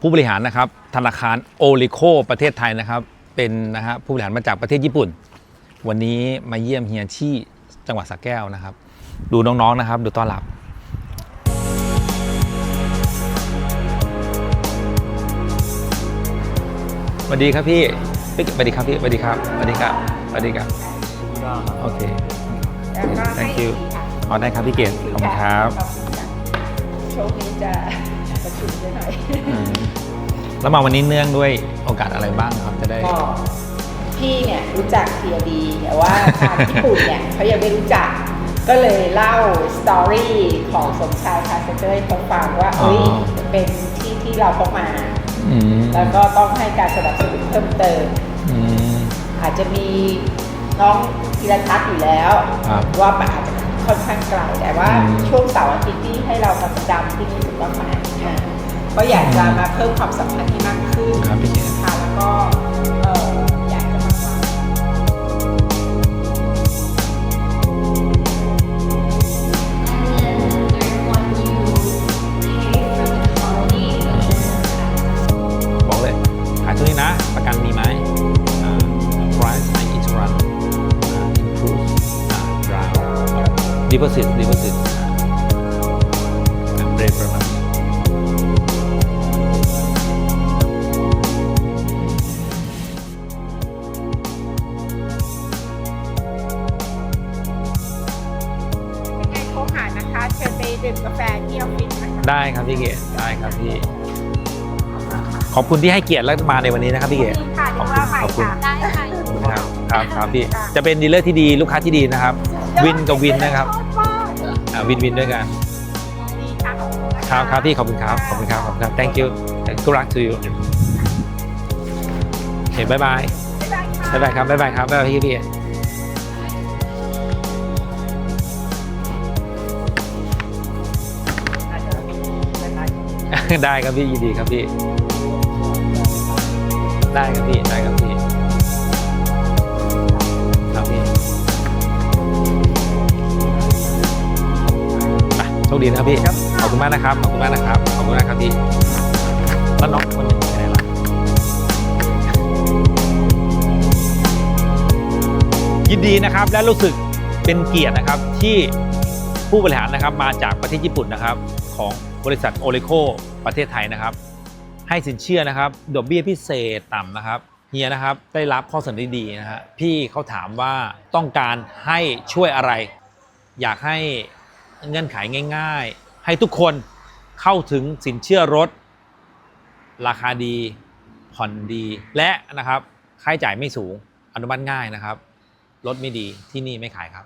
ผู้บริหารนะครับธนาคารโอริโคประเทศไทยนะครับเป็นนะฮะผู้บริหารมาจากประเทศญี่ปุ่น วันนี้มาเยี่ยมเฮียที่จังหวัดสระแก้วนะครับ ดูน้องๆนะครับ ดูต้อนรับสวัสดีครับพี่พี่สวัสดีครับพี่สวัสดีครับสวัสดีครับสวัสดีครับโอเค thank you อ๋อได้ครับพี่เกศขอบคุณครับโชคนี้จะ ประชุมไปหน่อยอืมแล้วมาวันนี้เนื่องด้วยโอกาสอะไรบ้างครับจะได้ ก็พี่เนี่ยรู้จักเทียดีแต่ว่าทางญี่ปุ่นเนี่ยเขายังไม่รู้จัก ก็เลยเล่าสตอรี่ของสมชายคาเซเตอร์ให้เขาฟังว่าเอ้ยอ๋อเป็นที่ที่เราต้องมา อืมแล้วก็ต้องให้การสนับสนุนเพิ่มเติม อืม อาจจะมีน้องธีรทัศน์อยู่แล้วครับว่ามันอาจจะค่อนข้างไกลแต่ว่าอืม ช่วงเสาร์อาทิตย์ที่ให้เรามาประจำที่นี่ถือว่ามาอ่า ก็อยากจะมาเพิ่มความสัมพันธ์ที่มากขึ้นครับพี่เกศค่ะแล้วก็เอ่ออยากจะมาฟังบอกเลย ขายตัวนี้นะ ประกันมีไหมอ่า price my insurance อ่า improve อ่า drive deposit deposit อ่า brave ประมาณ ดื่มกาแฟที่ออฟฟิศนะคะได้ครับพี่เกศได้ครับพี่ ขอบคุณที่ให้เกียรติและมาในวันนี้นะครับพี่เกศค่ะเดี๋ยวว่าใหม่ขอบคุณ ค่ะ ได้ค่ะ ครับครับครับพี่ จะเป็นดีลเลอร์ที่ดีลูกค้าที่ดีนะครับ วินกับวินนะครับ อ่าวินวินด้วยกันดีค่ะขอบคุณนะะครับครับพี่ขอบคุณครับ ขอบคุณครับ ขอบคุณครับ thank you good luck to you โอเคบายบาย บ๊ายบายค่ะบายบายครับบายบายครับบายบายพี่พี่ ได้ครับพี่ยินดีครับพี่ ได้ครับพี่ได้ครับพี่ครับพี่ไปโชคดีนะครับพี่ขอบคุณมากนะครับขอบคุณมากนะครับขอบคุณมากครับพี่แล้วน้องคนนี้ไปไหนล่ะยินดีนะครับและรู้สึกเป็นเกียรตินะครับที่ผู้บริหารนะครับมาจากประเทศญี่ปุ่นนะครับของ บริษัทโอเลโคประเทศไทยนะครับ ให้สินเชื่อนะครับดอกเบี้ยพิเศษต่ำนะครับเฮียนะครับได้รับข้อเสนอดีๆนะฮะพี่เขาถามว่าต้องการให้ช่วยอะไร อยากให้เงื่อนไขง่าย ๆ ให้ทุกคนเข้าถึงสินเชื่อรถ ราคาดี ผ่อนดี และนะครับค่าใช้จ่ายไม่สูงอนุมัติง่ายนะครับ รถไม่ดีที่นี่ไม่ขายครับ